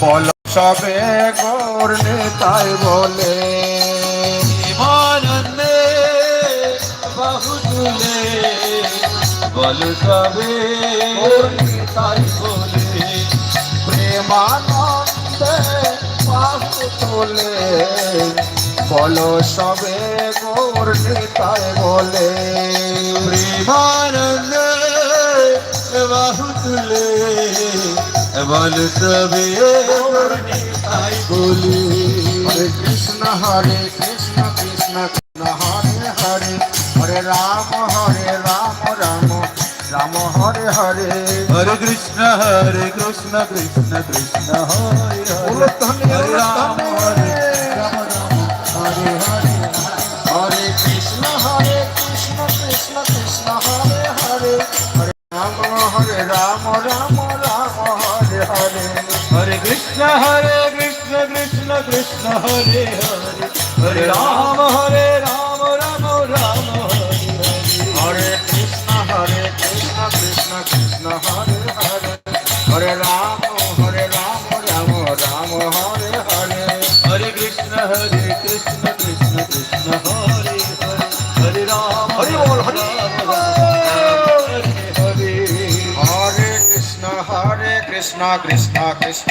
বল সবে গোর নিতাই বলে। প্রেমানন্দে বাহু তুলে বল সবে তাই বলে। প্রেমানন্দে বাহু তোলে বল সবে গোর নিতাই বলে। প্রেমানন্দে বাহু তুলে বল সবে তাই বলি হরে কৃষ্ণ হরে কৃষ্ণ কৃষ্ণ কৃষ্ণ হরে হরে হরে রাম হরে রাম রাম রাম হরে হরে। হরে কৃষ্ণ হরে কৃষ্ণ কৃষ্ণ কৃষ্ণ হরে হরে। রাম হরে। কৃষ্ণ কৃষ্ণ হরে হরে হরে রাম হরে রাম রাম রাম হরে হরে হরে কৃষ্ণ হরে কৃষ্ণ কৃষ্ণ কৃষ্ণ হরে হরে হরে রাম হরে রাম রাম রাম হরে হরে হরে কৃষ্ণ হরে কৃষ্ণ কৃষ্ণ কৃষ্ণ হরে হরে হরে রাম হরি বল, হরি রাম বল। হরে হরে হরে কৃষ্ণ হরে কৃষ্ণ কৃষ্ণ কৃষ্ণ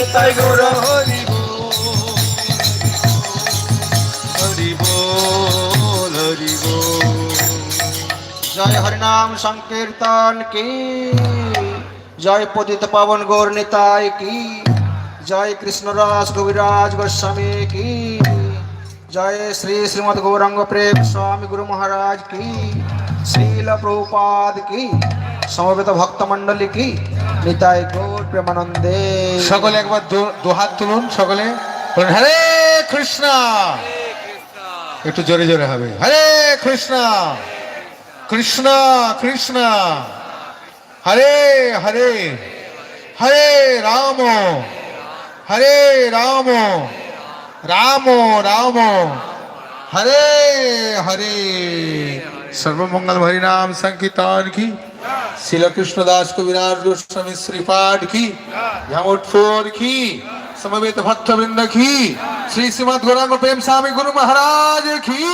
নিতাই গৌর হরি হরি বল হরি জয় হরিনাম সংকীর্তন কি? জয় পতিত পাবন গৌর নিতাই কি? জয় কৃষ্ণরাজ কবিরাজ গোস্বামী কি? জয় শ্রী শ্রীমদ গৌরাঙ্গ প্রেম স্বামী গুরু মহারাজ কি? শ্রীল প্রভুপাদ কি? সমবেত ভক্ত মন্ডলী কি? নিতাই গৌর প্রেমানন্দে। সকলে একবার দুহাত তুলুন, সকলে। হরে কৃষ্ণ! একটু জোরে জোরে হবে। হরে কৃষ্ণ! কৃষ্ণ কৃষ্ণ! হরে হরে! হরে রাম! হরে রাম! রাম রাম! হরে হরে! সর্বমঙ্গল হরিনাম সংকীর্তন কি? শিল কৃষ্ণদাস কবিরাজ গোস্বামী শ্রীপাঠ কি ঝামুটফোর কি সমবেত ভক্তবৃন্দ কি শ্রী শ্রীমদ গৌরাঙ্গ প্রেম স্বামী গুরু মহারাজ কি